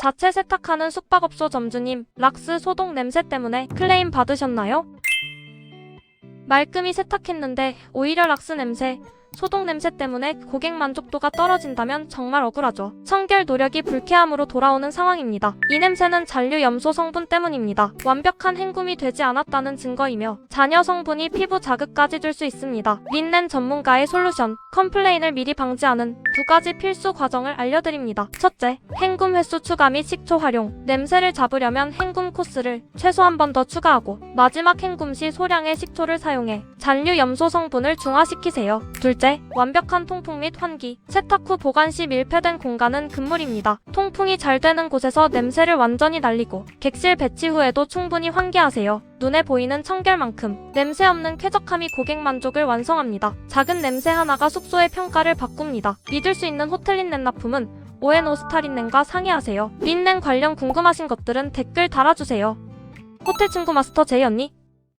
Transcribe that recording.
자체 세탁하는 숙박업소 점주님, 락스 소독 냄새 때문에 클레임 받으셨나요? 말끔히 세탁했는데 오히려 락스 냄새, 소독 냄새 때문에 고객 만족도가 떨어진다면 정말 억울하죠. 청결 노력이 불쾌함으로 돌아오는 상황입니다. 이 냄새는 잔류 염소 성분 때문입니다. 완벽한 헹굼이 되지 않았다는 증거이며 잔여 성분이 피부 자극까지 줄 수 있습니다. 린넨 전문가의 솔루션, 컴플레인을 미리 방지하는 두 가지 필수 과정을 알려드립니다. 첫째, 헹굼 횟수 추가 및 식초 활용. 냄새를 잡으려면 헹굼 코스를 최소 한 번 더 추가하고 마지막 헹굼 시 소량의 식초를 사용해 잔류 염소 성분을 중화시키세요. 둘째, 완벽한 통풍 및 환기. 세탁 후 보관 시 밀폐된 공간은 금물입니다. 통풍이 잘 되는 곳에서 냄새를 완전히 날리고 객실 배치 후에도 충분히 환기하세요. 눈에 보이는 청결만큼 냄새 없는 쾌적함이 고객 만족을 완성합니다. 작은 냄새 하나가 숙소의 평가를 바꿉니다. 믿을 수 있는 호텔 린넨 납품은 오엔 오스타 린넨과 상의하세요. 린넨 관련 궁금하신 것들은 댓글 달아주세요. 호텔 친구 마스터 제이 언니